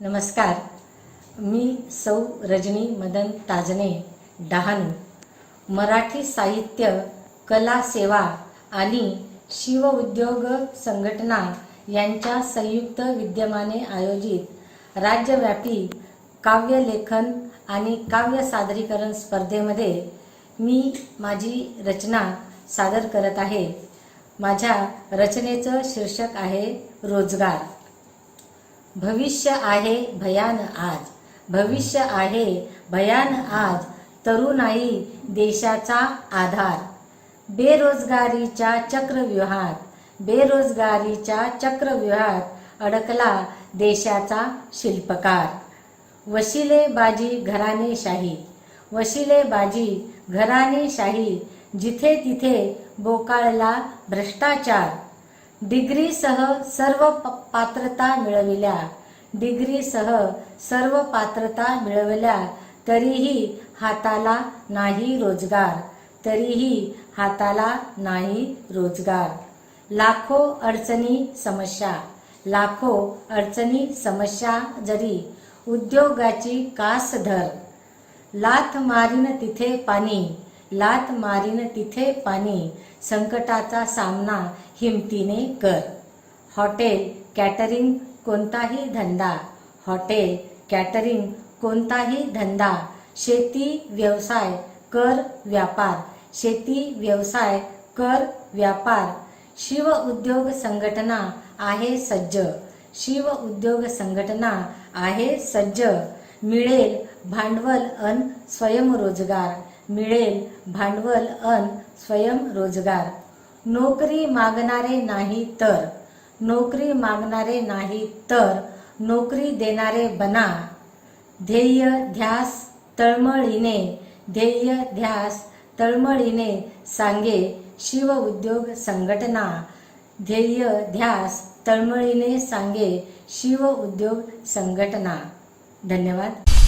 नमस्कार. मी सौ रजनी मदन ताजने डहाणू. मराठी साहित्य कला सेवा आणि शिवउद्योग संघटना यांच्या संयुक्त विद्यमाने आयोजित राज्यव्यापी काव्यलेखन आणि काव्य सादरीकरण स्पर्धेमध्ये मी माझी रचना सादर करत आहे. माझ्या रचनेचं शीर्षक आहे रोजगार. भविष्य आहे भयान आज. भविष्य आहे भयान आज. तरुणाई देशाचा आधार. बेरोजगारीच्या चक्रव्यूहात बेरोजगारीच्या चक्रव्यूहात अडकला देशाचा शिल्पकार. वशिलेबाजी घराणेशाही वशिलेबाजी घराणेशाही जिथे तिथे बोकाळला भ्रष्टाचार. डिग्रीसह सर्व प- पात्रता मिळविल्या. डिग्रीसह सर्व पात्रता मिळवल्या तरीही हाताला नाही रोजगार. तरीही हाताला नाही रोजगार. लाखो अडचणी समस्या. लाखो अडचणी समस्या जरी. उद्योगाची कास धर लाथ मारीन तिथे पाणी. लात मारीन तिथे पाणी. संकटाचा सामना हिमतीने कर. हॉटेल कॅटरिंग कोणताही धंदा. हॉटेल कॅटरिंग कोणताही धंदा. शेती व्यवसाय कर व्यापार. शेती व्यवसाय कर व्यापार. शिव उद्योग संघटना आहे सज्ज. शिव उद्योग संघटना आहे सज्ज. मिळेल भांडवल अन स्वयंरोजगार. मिळेल भांडवल अन स्वयंरोजगार नोकरी मागणारे नाही तर नोकरी मागणारे नाही तर नोकरी देणारे बना. ध्येय ध्यास तळमळीने ध्येय ध्यास तळमळीने सांगे शिव उद्योग संघटना. ध्येय ध्यास तळमळीने सांगे शिव उद्योग संघटना. धन्यवाद.